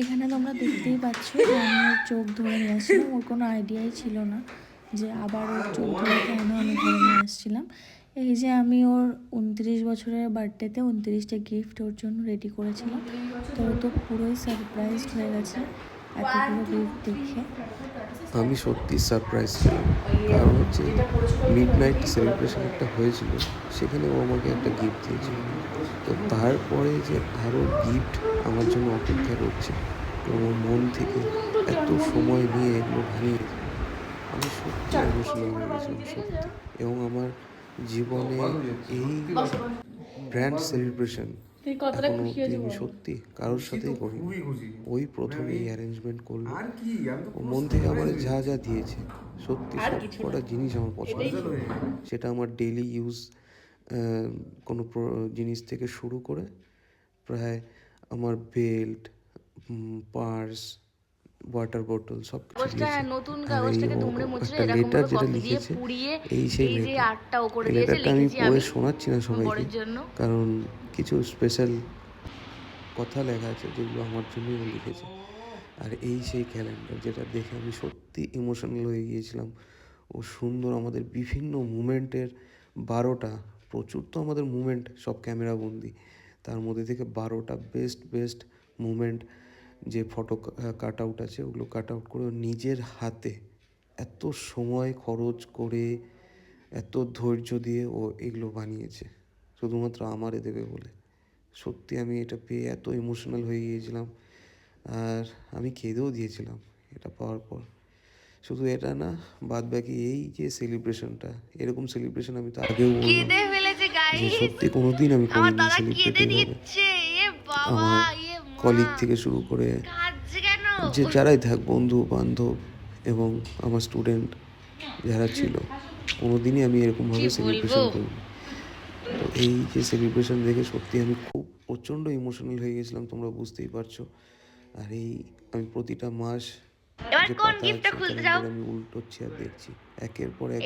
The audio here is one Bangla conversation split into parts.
এখানে তোমরা দেখতেই পাচ্ছ যে আমি চোখ ধরে নিয়ে আসছিলাম। ওর কোনো আইডিয়াই ছিল না যে আবার ওর চোখ ধরে কেন আমি ধরে নিয়ে আসছিলাম। এই যে আমি ওর উনত্রিশ বছরের বার্থডেতে উনত্রিশটা গিফট ওর জন্য রেডি করেছিলাম। তো তো পুরোই সারপ্রাইজ হয়ে গেছে। এতগুলো গিফট দেখে। আমি সত্যি সারপ্রাইজ ছিলাম। কারণ হচ্ছে মিড নাইট সেলিব্রেশন একটা হয়েছিল সেখানে ও আমাকে একটা গিফট দিয়েছিল। তো তারপরে যে আরও গিফট আমার জন্য অপেক্ষা করছে ওর মন থেকে এত সময় নিয়ে এগুলো বানিয়ে আমি সত্যি ইমোশনাল হয়ে গেছিলাম সত্যি। এবং আমার জীবনে এই ব্র্যান্ড সেলিব্রেশন এখনও অব্দি আমি সত্যি কারোর সাথেই করিনি ওই প্রথম এই অ্যারেঞ্জমেন্ট করল। আর কি ও মন থেকে আমার যা যা দিয়েছে সত্যি সবকটা জিনিস আমার পছন্দ। সেটা আমার ডেলি ইউজ কোনো জিনিস থেকে শুরু করে প্রায় আমার বেল্ট পার্স ওয়াটার বোতল সব। নতুন কাগজটাকে দুমড়ে মুচড়ে এরকম লেটার যেটা লিখেছে এই সেই এই যে লেটার ও করে দিয়েছে লেটারটা আমি পড়ে শোনাচ্ছি না সবাইকে কারণ কিছু স্পেশাল কথা লেখা আছে যেগুলো আমার জন্যই ও লিখেছে। আর এই সেই ক্যালেন্ডার যেটা দেখে আমি সত্যি ইমোশনাল হয়ে গিয়েছিলাম। ও সুন্দর আমাদের বিভিন্ন মুমেন্টের বারোটা প্রচুর তো আমাদের মুমেন্ট সব ক্যামেরা বন্দি। তার মধ্যে থেকে বারোটা বেস্ট বেস্ট মুমেন্ট যে ফটো কাট আউট আছে ওগুলো কাট আউট করে নিজের হাতে এত সময় খরচ করে এত ধৈর্য দিয়ে ও এগুলো বানিয়েছে। শুধুমাত্র আমারে দেবে বলে। সত্যি আমি এটা পেয়ে এত ইমোশনাল হয়ে গিয়েছিলাম। আর আমি কেঁদেও দিয়েছিলাম এটা পাওয়ার পর। শুধু এটা না বাদ বাকি এই যে সেলিব্রেশনটা এরকম সেলিব্রেশন আমি তো আগেও বললাম যে সত্যি কোনোদিন আমি দাদা সেলিব্রেট আমার কলিগ থেকে শুরু করে যে যারাই থাক বন্ধু বান্ধব এবং আমার স্টুডেন্ট যারা ছিল কোনোদিনই আমি এরকমভাবে সেলিব্রেশন করিনি তো এই যে সেলিব্রেশন দেখে সত্যি আমি খুব প্রচণ্ড ইমোশনাল হয়ে গেছিলাম তোমরা বুঝতেই পারছ। আর এই আমি প্রতিটা মাস এবার কোন গিফটটা খুলতে আমি উল্টোচ্ছি আর দেখছি। একের পর এক।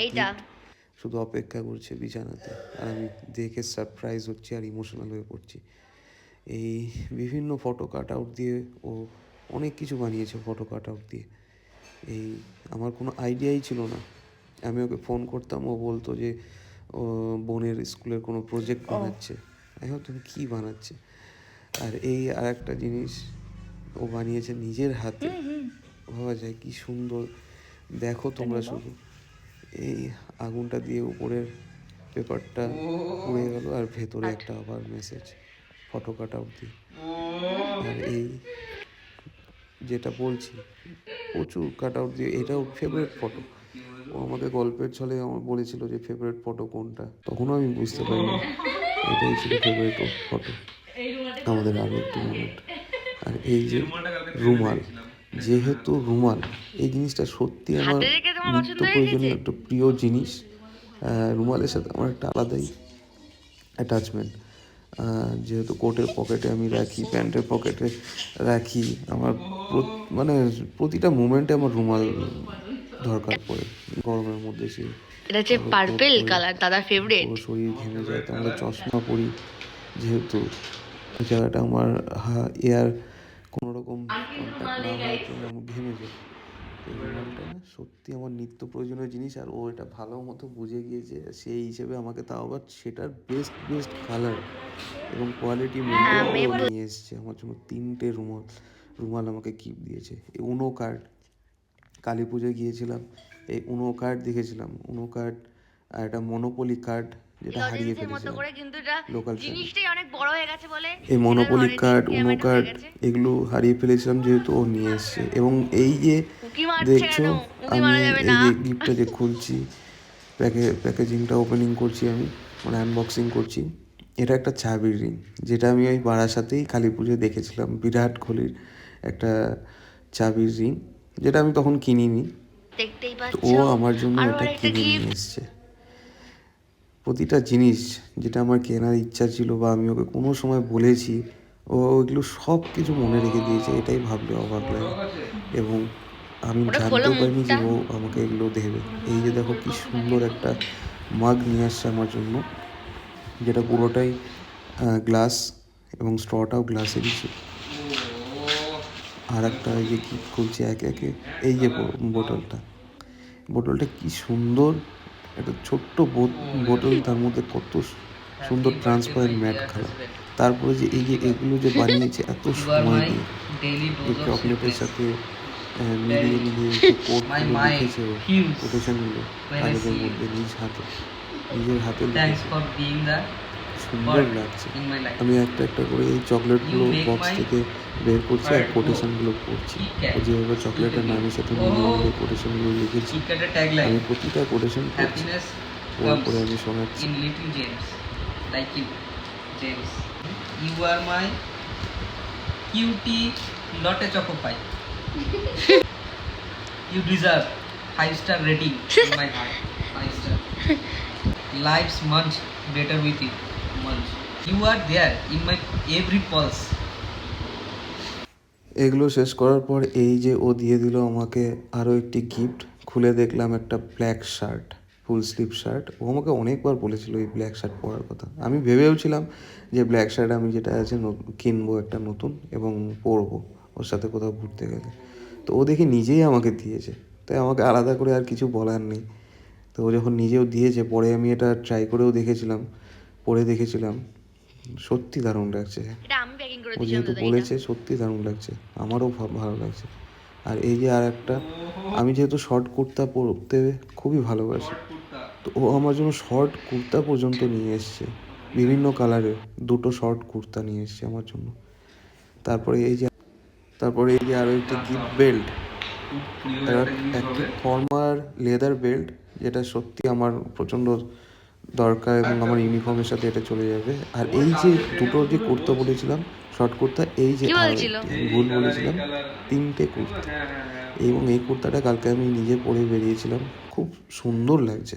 শুধু অপেক্ষা করছে বিছানাতে। আর আমি দেখে সারপ্রাইজ হচ্ছে আর ইমোশনাল হয়ে পড়ছি। এই বিভিন্ন ফটো কাট আউট দিয়ে ও অনেক কিছু বানিয়েছে ফটো কাট আউট দিয়ে। এই আমার কোনো আইডিয়াই ছিল না। আমি ওকে ফোন করতাম ও বলতো যে ও বোনের স্কুলের কোনো প্রজেক্ট বানাচ্ছে। আমি ভাবতাম কী বানাচ্ছে? আর এই আর একটা জিনিস ও বানিয়েছে নিজের হাতে। ভাবা যায় কি সুন্দর। দেখো তোমরা শুধু। এই আগুনটা দিয়ে উপরের পেপারটা পুড়ে গেল আর ভেতরে একটা আবার মেসেজ ফটো কাটা দিয়ে আর এই যেটা বলছি প্রচুর কাট আউট দিয়ে এটাও ফেভারিট ফটো ও আমাকে গল্পের ছলে আমার বলেছিল যে ফেভারিট ফটো কোনটা। তখনও আমি বুঝতে পারিনি। এটাই ছিল ফেভারিট ফটো আমাদের আরও একটু মোমেন্ট আর এই যে রুমাল যেহেতু রুমাল এই জিনিসটা সত্যি আমার নিত্য প্রয়োজনীয় একটা প্রিয় জিনিস। রুমালের সাথে আমার একটা আলাদাই অ্যাটাচমেন্ট যেহেতু কোটের পকেটে আমি রাখি প্যান্টের পকেটে রাখি আমার মানে প্রতিটা মুমেন্টে আমার রুমাল দরকার পড়ে। গরমের মধ্যে সে এটা হচ্ছে পার্পেল কালার দাদার ফেভারিট শরীর ঘেমে যায় তো আমরা চশমা পরি যেহেতু। জায়গাটা আমার এয়ার কোনো রকম কন্ট্যাক্ট না হওয়ার জন্য আমি ঘেমে যাই এই রুমালটা সত্যি আমার নিত্য প্রয়োজনীয় জিনিস আর ও এটা ভালো মতো বুঝে গিয়েছে সেই হিসেবে আমাকে তাও আবার সেটার বেস্ট বেস্ট কালার এবং কোয়ালিটি মেনটেন নিয়ে এসছে। আমার জন্য তিনটে রুমাল রুমাল আমাকে গিফট দিয়েছে। এই উনো কার্ড কালী পুজোয় গিয়েছিলাম এই উনো কার্ড দেখেছিলাম। উনো কার্ড আর একটা মনোপলি কার্ড যেটা হারিয়ে ফেলেছিলাম। জিনিসটাই অনেক বড় হয়ে গেছে বলে এই মনোপলি কার্ড উনো কার্ড এগুলো হারিয়ে ফেলেছিলাম যেহেতু ও নিয়ে এসছে। এবং এই যে দেখছ আমি এই যে গিফটটা যে খুলছি প্যাকে প্যাকেজিংটা ওপেনিং করছি আমি মানে আনবক্সিং করছি এটা একটা চাবির রিং যেটা আমি ওই বারাসাতেই কালী পুজোয় দেখেছিলাম বিরাট কোহলির একটা চাবির রিং যেটা আমি তখন কিনিনি। ও আমার জন্য এটা কিনে নিয়ে এসছে। প্রতিটা জিনিস যেটা আমার কেনার ইচ্ছা ছিল বা আমি ওকে কোনো সময় বলেছি ও ওইগুলো সব কিছু মনে রেখে দিয়েছে এটাই ভাবলে অবাক লাগে। এবং আমি জানতেও পারিনি যে ও আমাকে এগুলো দেবে। এই যে দেখো কি সুন্দর একটা মাগ নিয়ে আসছে আমার জন্য যেটা পুরোটাই গ্লাস এবং স্ট্রটাও গ্লাসেরই দিচ্ছে আর একটা এই যে গিফট করছে একে একে এই যে বোতলটা। বোতলটা কি সুন্দর একটা ছোট্ট বোত- বোতল তার মধ্যে কত সুন্দর ট্রান্সপারেন্ট ম্যাট খেলা তারপরে যে এই যে এগুলো যে বানিয়েছে এত সময় দিয়ে। এই চকলেটের সাথে মিলিয়ে মিলিয়ে mind লিখেছে কোটেশনগুলো কাগজের মধ্যে নিজ হাতে নিজের হাতে সুন্দর লাগছে। আমি একটা একটা করে এই চকলেটগুলো বক্স থেকে বের করছি আর কোটেশনগুলো পড়ছি। যেভাবে চকলেটের নামের সাথে মিলিয়ে কোটেশনগুলো লিখেছি। আমি প্রতিটা কোটেশন পড়ছি। ওর করে আমি শোনাচ্ছি। Rating life much better with you এগুলো শেষ করার পর এই যে ও দিয়ে দিল আমাকে আরও একটি গিফট খুলে দেখলাম একটা black shirt full sleeve shirt ও আমাকে অনেকবার বলেছিল এই ব্ল্যাক শার্ট পরার কথা। আমি ভেবেওছিলাম যে ব্ল্যাক শার্ট আমি যেটা আছে কিনবো একটা নতুন এবং পরবো, ওর সাথে কোথাও ঘুরতে গেলে। তো ও দেখি নিজেই আমাকে দিয়েছে। তাই আমাকে আলাদা করে আর কিছু বলার নেই। তো ও যখন নিজেও দিয়েছে, পরে আমি এটা ট্রাই করেও দেখেছিলাম। পরে দেখেছিলাম। সত্যি দারুণ লাগছে। এটা আমি প্যাকিং করে ও যেহেতু বলেছে সত্যি দারুণ লাগছে। আমারও ভালো লাগছে। আর এই যে আর একটা আমি যেহেতু শর্ট কুর্তা পরতে খুবই ভালোবাসি তো ও আমার জন্য শর্ট কুর্তা পর্যন্ত নিয়ে এসছে। বিভিন্ন কালারের দুটো শর্ট কুর্তা নিয়ে এসছে আমার জন্য। তারপরে এই যে তারপরে এই যে আরও একটি গিফট বেল্ট একটি ফর্মার লেদার বেল্ট যেটা সত্যি আমার প্রচণ্ড দরকার এবং আমার ইউনিফর্মের সাথে এটা চলে যাবে। আর এই যে দুটো যে কুর্তা বলেছিলাম শর্ট কুর্তা এই যে ভুল বলেছিলাম তিনটে কুর্তা। এবং এই কুর্তাটা কালকে আমি নিজে পরে বেরিয়েছিলাম। খুব সুন্দর লাগছে।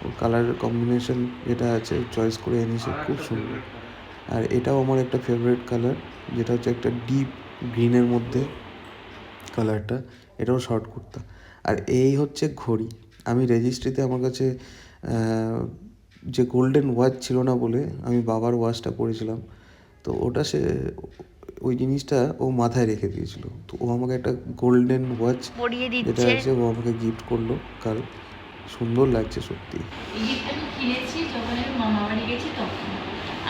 ওর কালার কম্বিনেশন যেটা আছে চয়েস করে এনেছে খুব সুন্দর। আর এটাও আমার একটা ফেভারিট কালার যেটা হচ্ছে একটা ডিপ গ্রিনের মধ্যে কালারটা এটাও শর্ট কুর্তা। আর এই হচ্ছে ঘড়ি। আমি রেজিস্ট্রিতে আমার কাছে যে গোল্ডেন ওয়াচ ছিল না বলে আমি বাবার ওয়াচটা পরেছিলাম তো ওটা সে ওই জিনিসটা ও মাথায় রেখে দিয়েছিল। তো ও আমাকে একটা গোল্ডেন ওয়াচ যেটা আছে ও আমাকে গিফট করল কাল সুন্দর লাগছে সত্যি। আমি কিনেছি যখন আমি মামা বাড়ি গেছি তখন।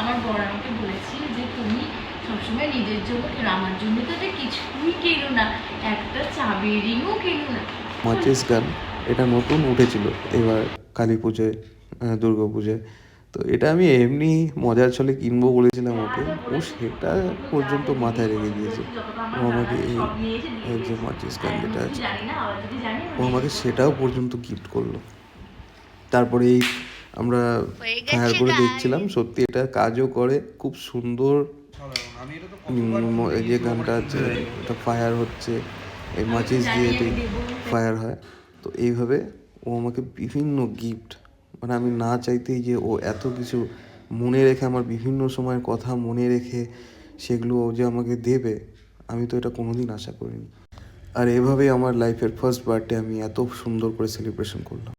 আমার বড় আমাকে বলেছিল যে তুমি সবসময় নিজের জন্য কেন আমার জন্য তো কিছুই কেনো না একটা চাবি রিংও কেনো না। মাচেস গান এটা নতুন উঠেছিল এবার কালী পুজোয়। দুর্গা পুজোয়। তো এটা আমি এমনি মজার ছলে কিনবো বলেছিলাম ওকে। ও সেটা পর্যন্ত মাথায় রেখে দিয়েছে। ও আমাকে এই যে গান যেটা আছে ও আমাকে সেটাও পর্যন্ত গিফট করল। তারপরে এই আমরা ফায়ার করে দেখছিলাম সত্যি এটা কাজও করে খুব সুন্দর। এই যে গানটা আছে এটা ফায়ার হচ্ছে এই মাচিস দিয়ে এটি ফায়ার হয়। তো এইভাবে ও আমাকে বিভিন্ন গিফট মানে আমি না চাইতেই যে ও এত কিছু মনে রেখে আমার বিভিন্ন সময়ের কথা মনে রেখে সেগুলো ও যে আমাকে দেবে, আমি তো এটা কোনোদিন আশা করিনি। আর এভাবেই আমার লাইফের ফার্স্ট বার্থডে আমি এত সুন্দর করে সেলিব্রেশন করলাম।